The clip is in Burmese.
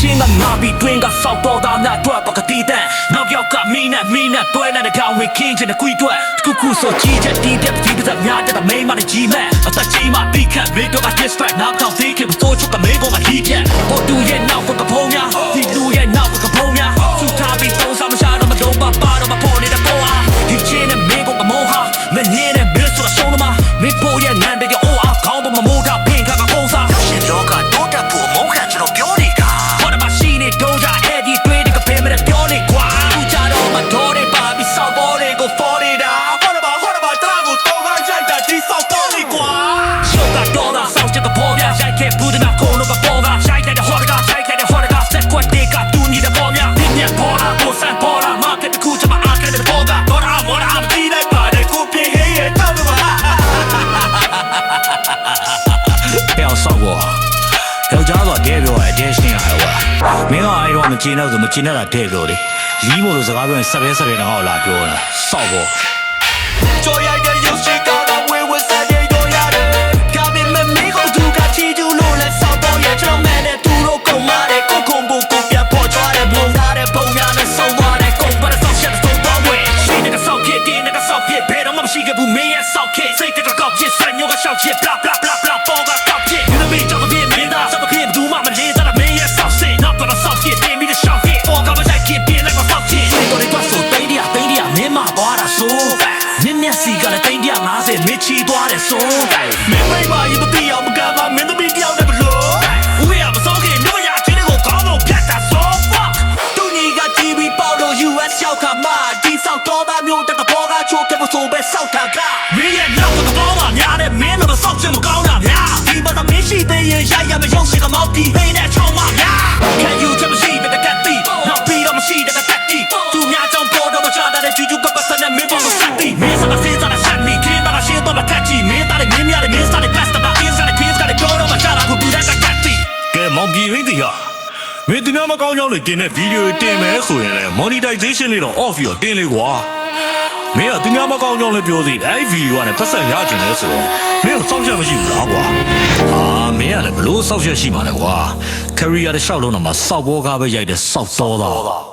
ပြီးတွင်းကစောက်တော်သားများအတွက်ပကတိတန်နောက်ယောက်ကမင်းနဲ့မင်းနဲ့တွဲနေတဲ့ကောင်ဝေခင်းချင်တဲ့ကွီတွက်တစ်ခုခုဆိုကြီးချက်တီးတဲ့ဒီပစက်များတဲ့မိန်းမနဲ့ကြီးမဲ့အသက်ကြီးမှပြီးခတ်မေတော့က distract နောက်တော့သေးခင်ပို့ချုပ်ကမေပေါ်မှာဟီးချက်ဟိုတူရဲ့နောက်ကကဖုံးများဒီလူရဲ့နောက်ကကဖုံးများသူထားပြီးသုံးစားမရှာတော့မတော့ပါပါတော့မပေါ်နေတဲ့ပေါ်ဟာဒီချင်းနဲ့မေကမမောဟာမနေနဲ့မင်းဆိုတော့ဆုံးမမေပေါ်ရဲ့နန်းတဲ့ မင်းကအဲ့တော့မကျင်းတော့ဆိုမကျင်းတော့တဲ့ပြောလေလီးမို့လို့စကားပြောရင်ဆက်ပဲဆက်ပဲတော့လာပြောတာဆောက်ပေါ်ကြော်ရိုက်တဲ့ရုပ်ရှင်ကတော့ဝေဝစတဲ့ရောရတယ်။ကာမင်မမီကိုသူကချီကျူးလို့လဲစောက်တော့ရဲ့ကျွန်တော်မဲနဲ့သူတို့ကုန်မာတဲ့ကိုခုံဘူကိုပြပေါ်ကြတဲ့ဘုံသားတဲ့ပုံများနဲ့ဆုံးသွားတဲ့ကုန်ပါတဲ့ဆောက်ချက်သုံးတော့ဝဲရှိတဲ့ဆောက်ဖြစ်တင်းတဲ့ဆောက်ဖြစ်ဘယ်တော့မှမရှိခဲ့ဘူးမင်းရဲ့ဆောက်ဖြစ်စိတ်တကကောက်ဖြစ်ဆက်ညိုကရှောက်ဖြစ် blah blah blah blah စီကလည်းတိတ်ရ50မစ်ချီသွားတယ်ဆိုမင်းမိမရင်မသိအောင်မကမ်းပါမင်းသမီးတယောက်နဲ့ဘလို့ဦးရမစောခင်မြမရချင်းကိုကောင်းလို့ပြတ်တာဆို fuck တူညီက TV ပေါလို့ US ရောက်ခါမှဒီဆောက်တော်သားမျိုးတကပေါ်ကချိုးခဲ့ဖို့ဆိုပဲဆောက်တာကမင်းရဲ့နောက်ကပေါ်မှာများတဲ့မင်းတော့မဆောက်ချင်မကောင်းတာများဒီမှာသမင်းရှိသေးရင်ရိုက်ရမရုံရှိကမောက်တီဟိနဲ့ချောင်းမ ကဲမောင်ပြည်ရင်းတီဟာမင်းသူများမကောင်းကြောင်းလေတင်တဲ့ဗီဒီယိုတင်မယ်ဆိုရင်လည်း monetization လေးတော့ off ပြီးတော့တင်လေကွာမင်းကသူများမကောင်းကြောင်းလေပြောစီအဲ့ဗီဒီယိုကလည်းပတ်စံရကျင်လဲဆိုတော့မင်းကစောင့်ချက်မရှိဘူးလားကွာအာမင်းကလည်းဘလို့စောင့်ချက်ရှိမှာလဲကွာ career တစ်လျှောက်လုံးတော့မှစောက်ဘောကားပဲရိုက်တဲ့စောက်သောသား